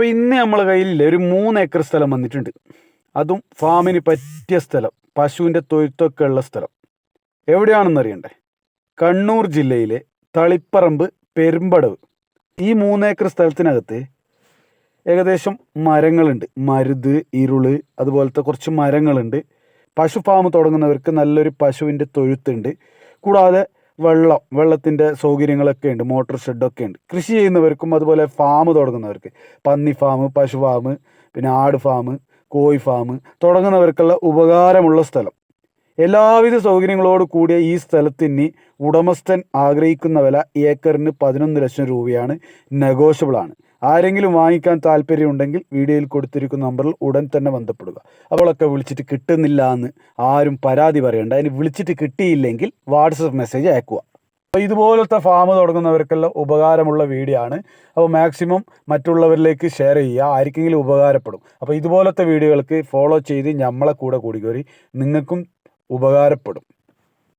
അപ്പോൾ ഇന്ന് നമ്മളെ കയ്യിൽ ഒരു മൂന്ന് ഏക്കർ സ്ഥലം വന്നിട്ടുണ്ട്. അതും ഫാമിന് പറ്റിയ സ്ഥലം. പശുവിന്റെ തൊഴുത്തൊക്കെ ഉള്ള സ്ഥലം. എവിടെയാണെന്ന് അറിയണ്ടേ? കണ്ണൂർ ജില്ലയിലെ തളിപ്പറമ്പ് പെരുമ്പടവ്. ഈ മൂന്നേക്കർ സ്ഥലത്തിനകത്ത് ഏകദേശം മരങ്ങളുണ്ട്. മരുത് ഇരുൾ അതുപോലത്തെ കുറച്ച് മരങ്ങളുണ്ട്. പശു ഫാം തുടങ്ങുന്നവർക്ക് നല്ലൊരു പശുവിന്റെ തൊഴുത്തുണ്ട്. കൂടാതെ വെള്ളം വെള്ളത്തിന്റെ സൗകര്യങ്ങളൊക്കെ ഉണ്ട് മോട്ടോർ ഷെഡൊക്കെ ഉണ്ട്. കൃഷി ചെയ്യുന്നവർക്കും അതുപോലെ ഫാം തുടങ്ങുന്നവർക്ക് പന്നി ഫാം പശു ഫാം പിന്നെ ആട് ഫാം കോഴി ഫാം തുടങ്ങുന്നവർക്കുള്ള ഉപകാരമുള്ള സ്ഥലം. എല്ലാവിധ സൗകര്യങ്ങളോട് കൂടിയ ഈ സ്ഥലത്തിന് ഉടമസ്ഥൻ ആഗ്രഹിക്കുന്ന വില ഏക്കറിന് പതിനൊന്ന് ലക്ഷം രൂപയാണ് നെഗോഷ്യബിൾ ആണ്. ആരെങ്കിലും വാങ്ങിക്കാൻ താല്പര്യമുണ്ടെങ്കിൽ വീഡിയോയിൽ കൊടുത്തിരിക്കുന്ന നമ്പറിൽ ഉടൻ തന്നെ ബന്ധപ്പെടുക. അവളൊക്കെ വിളിച്ചിട്ട് കിട്ടുന്നില്ല എന്ന് ആരും പരാതി പറയണ്ട. അതിന് വിളിച്ചിട്ട് കിട്ടിയില്ലെങ്കിൽ വാട്സപ്പ് മെസ്സേജ് അയക്കുക. അപ്പോൾ ഇതുപോലത്തെ ഫാം തുടങ്ങുന്നവർക്കെല്ലാം ഉപകാരമുള്ള വീഡിയോ ആണ്. അപ്പോൾ മാക്സിമം മറ്റുള്ളവരിലേക്ക് ഷെയർ ചെയ്യുക. ആർക്കെങ്കിലും ഉപകാരപ്പെടും. അപ്പോൾ ഇതുപോലത്തെ വീഡിയോകൾക്ക് ഫോളോ ചെയ്ത് നമ്മളെ കൂടെ കൂടി കയറി നിങ്ങൾക്കും ഉപകാരപ്പെടും.